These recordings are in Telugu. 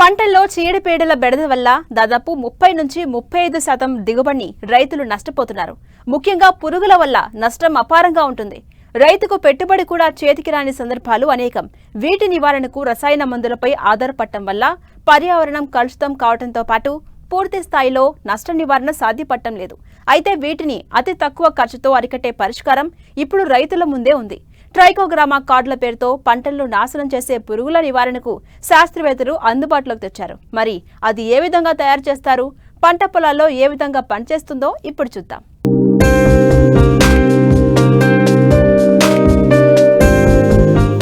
పంటల్లో చీడపీడల బెడద వల్ల దాదాపు ముప్పై నుంచి ముప్పై ఐదు శాతం దిగుబడిని రైతులు నష్టపోతున్నారు. ముఖ్యంగా పురుగుల వల్ల నష్టం అపారంగా ఉంటుంది. రైతుకు పెట్టుబడి కూడా చేతికి రాని సందర్భాలు అనేకం. వీటి నివారణకు రసాయన మందులపై ఆధారపడటం వల్ల పర్యావరణం కలుషితం కావడంతో పాటు పూర్తి స్థాయిలో నష్ట నివారణ సాధ్యపడటం లేదు. అయితే వీటిని అతి తక్కువ ఖర్చుతో అరికట్టే పరిష్కారం ఇప్పుడు రైతుల ముందే ఉంది. ట్రైకోగ్రామా కార్డుల పేరుతో పంటలను నాశనం చేసే పురుగుల నివారణకు శాస్త్రవేత్తలు అందుబాటులోకి తెచ్చారు. మరి అది ఏ విధంగా తయారు చేస్తారు? పంట పొలాల్లో ఏ విధంగా పనిచేస్తుందో ఇప్పుడు చూద్దాం.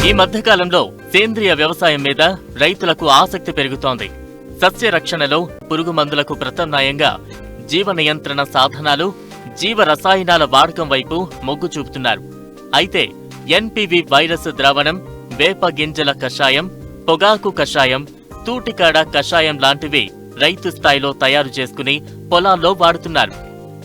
ఈ మధ్యకాలంలో సేంద్రియ వ్యవసాయం మీద రైతులకు ఆసక్తి పెరుగుతోంది. సస్య రక్షణలో పురుగు మందులకు ప్రత్యామ్నాయంగా జీవ నియంత్రణ సాధనాలు జీవ రసాయనాల వాడకం వైపు మొగ్గు చూపుతున్నారు. అయితే ఎన్పివి వైరస్ ద్రావణం వేప గింజల కషాయం పొగాకు కషాయం తూటికాడ కషాయం లాంటివి రైతు స్థాయిలో తయారు చేసుకుని పొలాల్లో వాడుతున్నారు.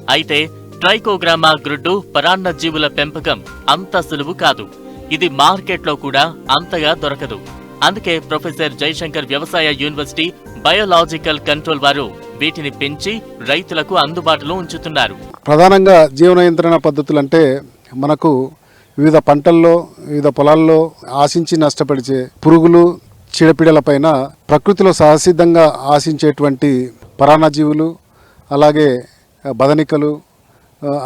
అయితే ట్రైకోగ్రామా గ్రుడ్డు పరాన్న జీవుల పెంపకం అంత సులువు కాదు. ఇది మార్కెట్లో కూడా అంతగా దొరకదు. అందుకే ప్రొఫెసర్ జయశంకర్ వ్యవసాయ యూనివర్సిటీ బయోలాజికల్ కంట్రోల్ వారు వీటిని పెంచి రైతులకు అందుబాటులో ఉంచుతున్నారు. ప్రధానంగా జీవన నియంత్రణ పద్ధతులు అంటే మనకు వివిధ పంటల్లో వివిధ పొలాల్లో ఆశించి నష్టపరిచే పురుగులు చీడపీడలపైన ప్రకృతిలో సహసిద్ధంగా ఆశించేటువంటి పరాణజీవులు అలాగే బదనికలు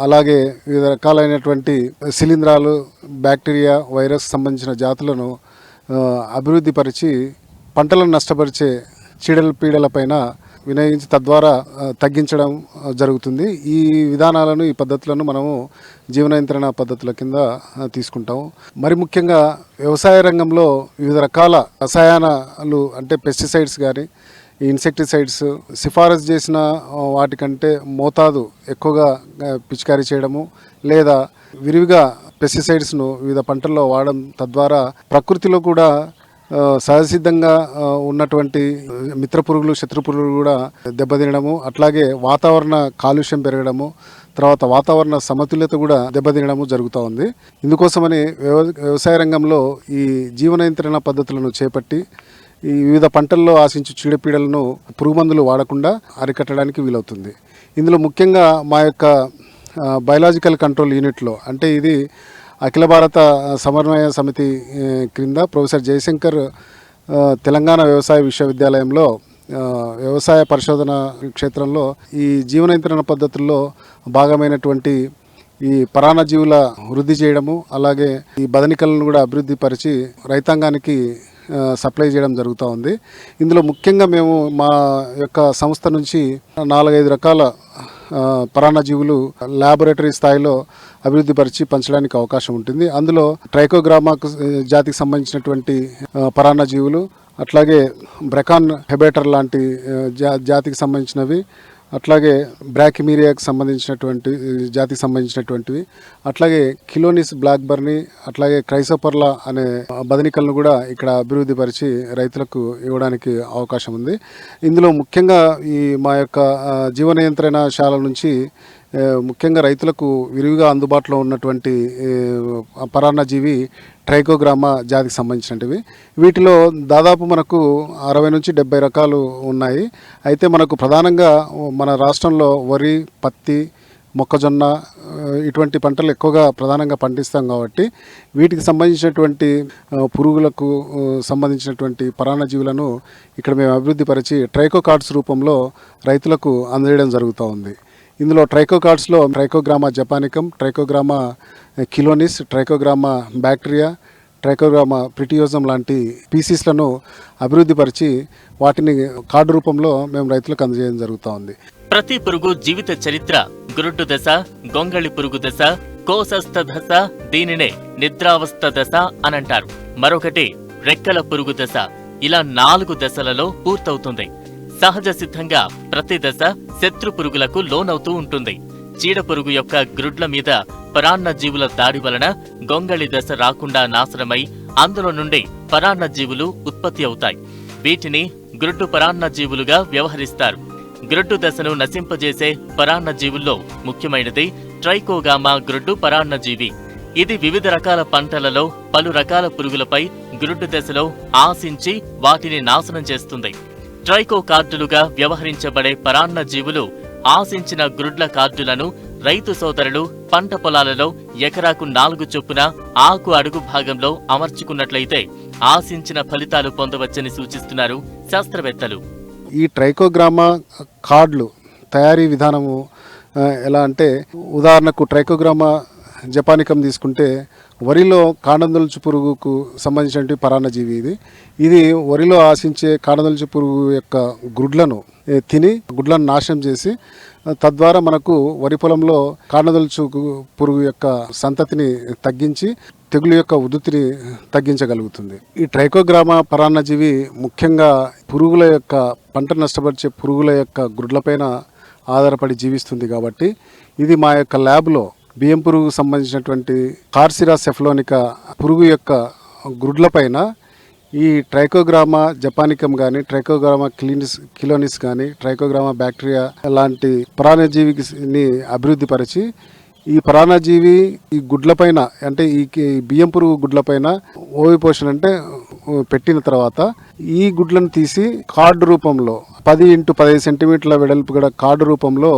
అలాగే వివిధ రకాలైనటువంటి శిలీంధ్రాలు బ్యాక్టీరియా వైరస్ సంబంధించిన జాతులను అభివృద్ధిపరిచి పంటలను నష్టపరిచే చీడల పీడలపైన వినియోగించి తద్వారా తగ్గించడం జరుగుతుంది. ఈ విధానాలను ఈ పద్ధతులను మనము జీవన పద్ధతుల కింద తీసుకుంటాము. మరి ముఖ్యంగా వ్యవసాయ రంగంలో వివిధ రకాల రసాయనాలు అంటే పెస్టిసైడ్స్ కానీ ఇన్సెక్టిసైడ్స్ సిఫారసు చేసిన వాటికంటే మోతాదు ఎక్కువగా పిచికారీ చేయడము లేదా విరివిగా పెస్టిసైడ్స్ను వివిధ పంటల్లో వాడడం తద్వారా ప్రకృతిలో కూడా సహజసిద్ధంగా ఉన్నటువంటి మిత్ర పురుగులు శత్రు పురుగులు కూడా దెబ్బతినడము అట్లాగే వాతావరణ కాలుష్యం పెరగడము తర్వాత వాతావరణ సమతుల్యత కూడా దెబ్బతినడము జరుగుతూ ఉంది. ఇందుకోసమని వ్యవ వ్యవసాయ రంగంలో ఈ జీవన నియంత్రణ పద్ధతులను చేపట్టి ఈ వివిధ పంటల్లో ఆశించు చీడపీడలను పురుగు మందులు వాడకుండా అరికట్టడానికి వీలవుతుంది. ఇందులో ముఖ్యంగా మా యొక్క బయలాజికల్ కంట్రోల్ యూనిట్లో అంటే ఇది అఖిల భారత సమన్వయ సమితి క్రింద ప్రొఫెసర్ జయశంకర్ తెలంగాణ వ్యవసాయ విశ్వవిద్యాలయంలో వ్యవసాయ పరిశోధన క్షేత్రంలో ఈ జీవన పద్ధతుల్లో భాగమైనటువంటి ఈ పరాన్నజీవుల వృద్ధి చేయడము అలాగే ఈ బదనికలను కూడా అభివృద్ధి పరిచి రైతాంగానికి సప్లై చేయడం జరుగుతూ ఉంది. ఇందులో ముఖ్యంగా మేము మా యొక్క సంస్థ నుంచి నాలుగైదు రకాల ఆ, పరాన్నజీవులు ల్యాబొరేటరీ స్థాయిలో అభివృద్ధిపరిచి పంచడానికి అవకాశం ఉంటుంది. అందులో ట్రైకోగ్రామాకు జాతికి సంబంధించినటువంటి పరాన్న జీవులు అట్లాగే బ్రెకాన్ హెబేటర్ లాంటి జా జాతికి సంబంధించినవి అట్లాగే బ్రాకిమీరియాకి సంబంధించినటువంటి జాతికి సంబంధించినటువంటివి అట్లాగే కిలోనిస్ బ్లాక్ బర్నీ అట్లాగే క్రైసోపర్లా అనే బదనికలను కూడా ఇక్కడ అభివృద్ధి పరిచి రైతులకు ఇవ్వడానికి అవకాశం ఉంది. ఇందులో ముఖ్యంగా ఈ మా యొక్క జీవన నియంత్రణ శాల నుంచి ముఖ్యంగా రైతులకు విరివిగా అందుబాటులో ఉన్నటువంటి పరాన్నజీవి ట్రైకోగ్రామా జాతికి సంబంధించినవి వీటిలో దాదాపు మనకు అరవై నుంచి డెబ్బై రకాలు ఉన్నాయి. అయితే మనకు ప్రధానంగా మన రాష్ట్రంలో వరి పత్తి మొక్కజొన్న ఇటువంటి పంటలు ఎక్కువగా ప్రధానంగా పండిస్తాం కాబట్టి వీటికి సంబంధించినటువంటి పురుగులకు సంబంధించినటువంటి పరాణజీవులను ఇక్కడ మేము అభివృద్ధి పరిచి ట్రైకో కార్డ్స్ రూపంలో రైతులకు అందజేయడం జరుగుతూ ఉంది ఇందులో ట్రైకోకార్డ్స్లో Trichogramma japonicum Trichogramma chilonis Trichogramma bacteria Trichogramma pretiosum లాంటి పీసీస్లను అభివృద్ధిపరిచి వాటిని కార్డు రూపంలో మేము రైతులకు అందజేయడం జరుగుతూ ఉంది. ప్రతి పురుగు జీవిత చరిత్ర గురుడ్డు దశ గొంగళి పురుగు దశ కోసస్థ దశ దీనినే నిద్రావస్థ దశ అనంటారు. మరొకటి రెక్కల పురుగు దశ. ఇలా నాలుగు దశలలో పూర్తవుతుంది. సహజ సిద్ధంగా ప్రతి దశ శత్రు పురుగులకు లోనవుతూ ఉంటుంది. చీడ పురుగు యొక్క గ్రుడ్ల మీద పరాన్న జీవుల దాడి వలన గొంగళి దశ రాకుండా నాశనమై అందులో నుండి పరాన్న జీవులు ఉత్పత్తి అవుతాయి. వీటిని గ్రుడ్డు పరాన్న జీవులుగా వ్యవహరిస్తారు. గ్రుడ్డు దశను నశింపజేసే పరాన్న జీవుల్లో ముఖ్యమైనది ట్రైకోగామా గ్రుడ్డు పరాన్నజీవి ఇది వివిధ రకాల పంటలలో పలు రకాల పురుగులపై గ్రుడ్డు దశలో ఆశించి వాటిని నాశనం చేస్తుంది. ట్రైకో కార్డులుగా వ్యవహరించబడే పరాన్న జీవులు ఆశించిన గ్రుడ్ల కార్డులను రైతు సోదరులు పంట పొలాలలో ఎకరాకు నాలుగు చొప్పున ఆకు అడుగు భాగంలో అమర్చుకున్నట్లయితే ఆశించిన ఫలితాలు పొందవచ్చని సూచిస్తున్నారు శాస్త్రవేత్తలు. ఈ ట్రైకోగ్రామా కార్డులు తయారీ విధానము ఎలా అంటే ఉదాహరణకు ట్రైకోగ్రామా జపానికం తీసుకుంటే వరిలో కాండందొలుచు పురుగుకు సంబంధించినటువంటి పరాన్నజీవి ఇది. ఇది వరిలో ఆశించే కాండందొలుచు పురుగు యొక్క గుడ్లను తిని గుడ్లను నాశనం చేసి తద్వారా మనకు వరి పొలంలో కాండదొలుచు పురుగు యొక్క సంతతిని తగ్గించి తెగులు యొక్క ఉధృతిని తగ్గించగలుగుతుంది. ఈ ట్రైకోగ్రామా పరాన్నజీవి ముఖ్యంగా పురుగుల యొక్క పంట నష్టపరిచే పురుగుల యొక్క గుడ్లపైన ఆధారపడి జీవిస్తుంది కాబట్టి ఇది మా యొక్క ల్యాబ్లో బియ్యం పురుగు సంబంధించినటువంటి కార్సిరా సెఫలోనిక పురుగు యొక్క గుడ్లపైన ఈ ట్రైకోగ్రామా జపానికం కానీ ట్రైకోగ్రామా క్లినిస్ కిలోనిస్ కానీ ట్రైకోగ్రామా బ్యాక్టీరియా లాంటి ప్రాణజీవిని అభివృద్ధి పరిచి ఈ ప్రాణజీవి ఈ గుడ్లపైన అంటే ఈ బియ్యం పురుగు గుడ్లపైన ఓవి పోషణ అంటే పెట్టిన తర్వాత ఈ గుడ్లను తీసి కార్డు రూపంలో పది ఇంటూ పదిహేను సెంటీమీటర్ల వెడల్పు కూడా కార్డు రూపంలో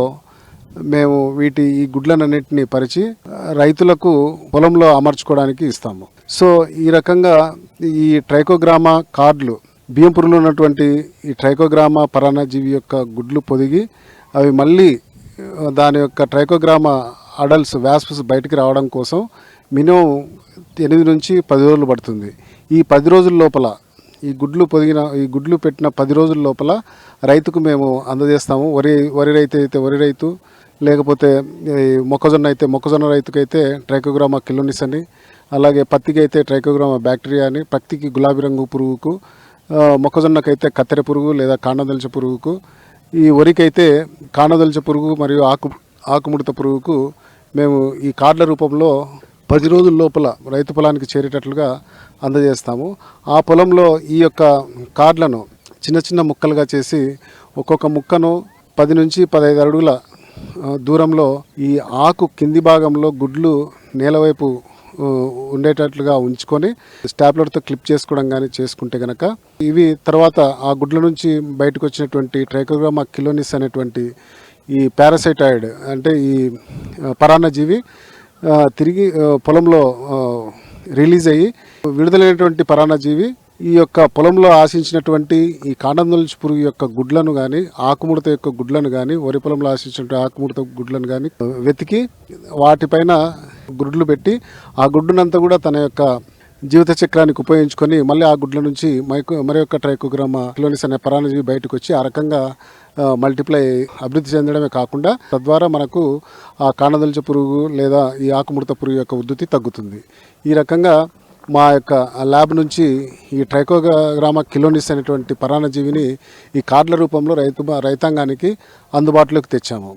మేము వీటి ఈ గుడ్లనన్నింటినీ పరిచి రైతులకు పొలంలో అమర్చుకోవడానికి ఇస్తాము. సో ఈ రకంగా ఈ ట్రైకోగ్రామా కార్డులు బియ్యం పురుగులు ఉన్నటువంటి ఈ ట్రైకోగ్రామా పరాణజీవి యొక్క గుడ్లు పొదిగి అవి మళ్ళీ దాని యొక్క ట్రైకోగ్రామా అడల్ట్స్ వ్యాస్పస్ బయటికి రావడం కోసం మినిమం ఎనిమిది నుంచి పది రోజులు పడుతుంది. ఈ పది రోజుల లోపల ఈ గుడ్లు పొదిగిన ఈ గుడ్లు పెట్టిన పది రోజుల లోపల రైతుకు మేము అందజేస్తాము. వరి వరి రైతు అయితే వరి రైతు లేకపోతే మొక్కజొన్న అయితే మొక్కజొన్న రైతుకైతే ట్రైకోగ్రామా కిలోనిస్ అని అలాగే పత్తికి అయితే ట్రైకోగ్రామా బ్యాక్టీరియా అని పత్తికి గులాబీ రంగు పురుగుకు మొక్కజొన్నకైతే కత్తెర పురుగు లేదా కాండదలిచ పురుగుకు ఈ వరికైతే కాండదలిచ పురుగు మరియు ఆకు ఆకుముడత పురుగుకు మేము ఈ కార్డుల రూపంలో పది రోజుల లోపల రైతు పొలానికి చేరేటట్లుగా అందజేస్తాము. ఆ పొలంలో ఈ యొక్క కార్డులను చిన్న చిన్న ముక్కలుగా చేసి ఒక్కొక్క ముక్కను పది నుంచి పదహైదు అడుగుల దూరంలో ఈ ఆకు కింది భాగంలో గుడ్లు నేలవైపు ఉండేటట్లుగా ఉంచుకొని స్టాప్లర్తో క్లిప్ చేసుకోవడం కానీ చేసుకుంటే గనక ఇవి తర్వాత ఆ గుడ్ల నుంచి బయటకు వచ్చినటువంటి ట్రైకోగ్రామా కిలోనిస్ అనేటువంటి ఈ పారాసైటాయిడ్ అంటే ఈ పరాన్నజీవి తిరిగి పొలంలో రిలీజ్ అయ్యి విడుదలైనటువంటి పరాన్నజీవి ఈ యొక్క పొలంలో ఆశించినటువంటి ఈ కాండందొలుచు పురుగు యొక్క గుడ్లను కానీ ఆకుముడత యొక్క గుడ్లను కానీ వరి పొలంలో ఆశించినటువంటి ఆకుముడత గుడ్లను కానీ వెతికి వాటిపైన గుడ్లు పెట్టి ఆ గుడ్డునంతా కూడా తన యొక్క జీవిత చక్రానికి ఉపయోగించుకొని మళ్ళీ ఆ గుడ్ల నుంచి మైకు మరి యొక్క ట్రైకోగ్రామా క్లోనిస్ అనే పరాణజీవి బయటకు వచ్చి ఆ రకంగా మల్టిప్లై అభివృద్ధి చెందడమే కాకుండా తద్వారా మనకు ఆ కాండదలిచ పురుగు లేదా ఈ ఆకుముడత పురుగు యొక్క ఉద్ధృతి తగ్గుతుంది. ఈ రకంగా మా యొక్క ల్యాబ్ నుంచి ఈ ట్రైకోగ్రామ కిలోనిస్ అనేటువంటి పరాణజీవిని ఈ కార్డుల రూపంలో రైతు రైతాంగానికి అందుబాటులోకి తెచ్చాము.